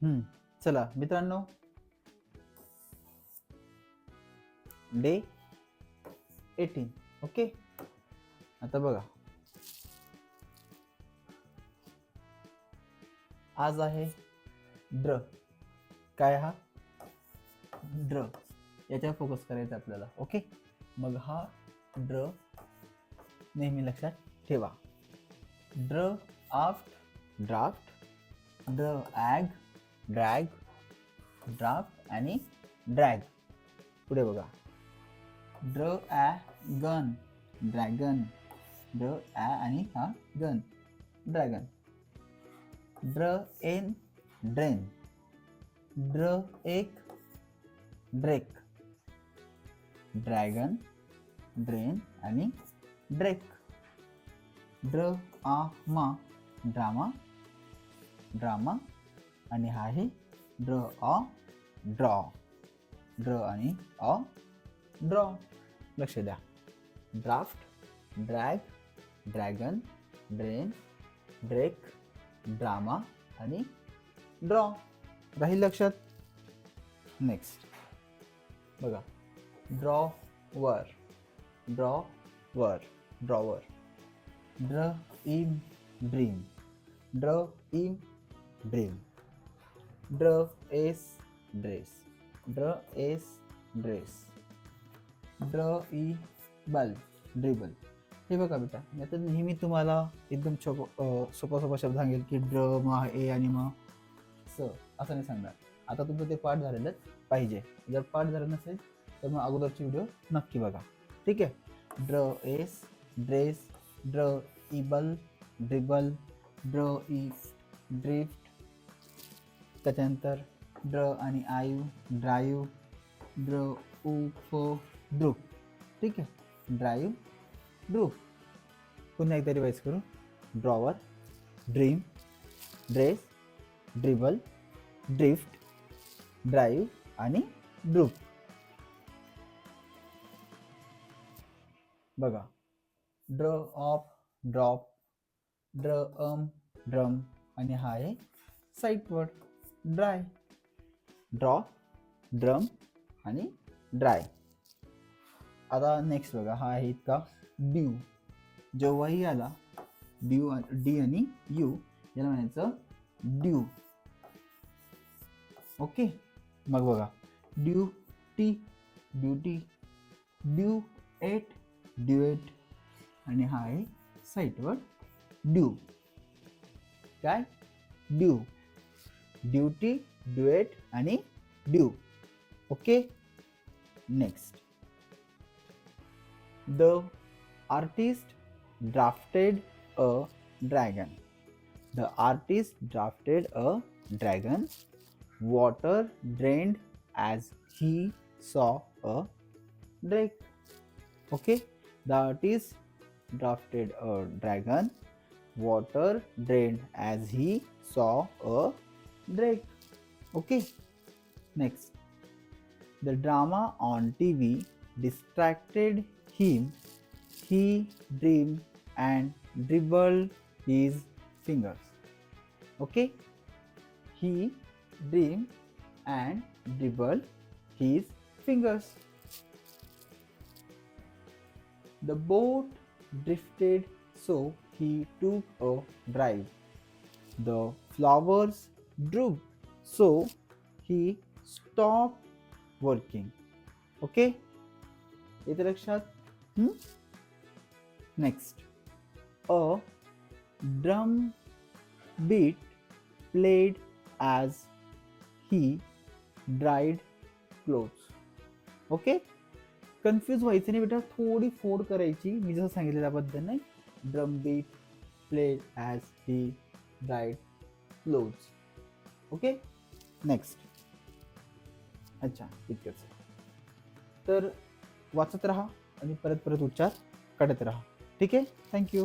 हम्म, चला मित्रांनो. डे एटीन ओके आता बघा. आज आहे ड्र काय हा? ड्र याच्यावर फोकस करायचा आपल्याला ओके मग हा ड्र नेहमी लक्षात ठेवा. Dr aft draft dr ag drag draft आणि ड्रॅग. पुढे बघा. ड्र ॲ गन ड्रॅगन ड्र ॲ आणि हा gon dragon. Dr en drain. Dr ake drake. Dragon drain आणि ड्रेक. ड्र आ मा ड्रामा ड्रामा आणि हा आहे ड्र अ ड्रॉ. ड्र आणि अ ड्रॉ. लक्ष द्या. Draft drag dragon drain drake drama आणि ड्रॉ. राहील लक्षात? नेक्स्ट. बघा. ड्रॉ वर ड्रॉ वर drawer. Dr in dream dr in dream dr es dress. Dr es dress. Dr e ble. Dribble. हे बघा बेटा मी आता नेहमी तुम्हाला एकदम छोप सोपा सोपा शब्द सांगेल की ड्र म ए आणि म. स असं नाही सांगणार. आता तुमचं ते पाठ झालेलंच पाहिजे. जर पाठ झालं नसेल तर मग अगोदरची व्हिडिओ नक्की बघा. ठीक आहे? Dr ess dress dr ibble dribble dr i drift त्याच्यानंतर ड्र आणि आयु ड्रायू ड्र उ फ ड्रूप ठीक आहे? ड्रायू ड्रूप पुन्हा एकदा रिवाईज करू. Drawer dream dress dribble drift drive आणि ड्रूप बघा. ड्र ऑफ ड्रॉप ड्र अम ड्रम आणि हा आहे sight word dry draw drum आणि ड्राय आता नेक्स्ट बघा हा आहे इतका ड्यू जेव्हाही आला ड्यू डी आणि यू याला म्हणायचं ड्यू ओके मग बघा du ty duty du et duet आणि हा आहे साईटवर ड्यू काय? Due ड्युटी ड्युएट आणि due okay next the artist drafted a dragon the artist drafted a dragon water drained as he saw a drake. Okay, the artist drafted a dragon. Water drained as he saw a drake. Okay, next. The drama on TV distracted him. He dreamed and dribbled his fingers. Okay, he dream and dribbled his fingers. The boat drifted, so he took a drive. The flowers droop so he stopped working. Okay? येते लक्षात next a drum beat played as he dried clothes okay confuse व्हायचं नाही बेटा. थोडी फोड करायची. मी जसं सांगितलं त्या नाही. Drum beat played as he dried clothes okay? Next अच्छा इतकंच. तर वाचत राहा आणि परत परत उच्चार काढत राहा. ठीक आहे? थँक्यू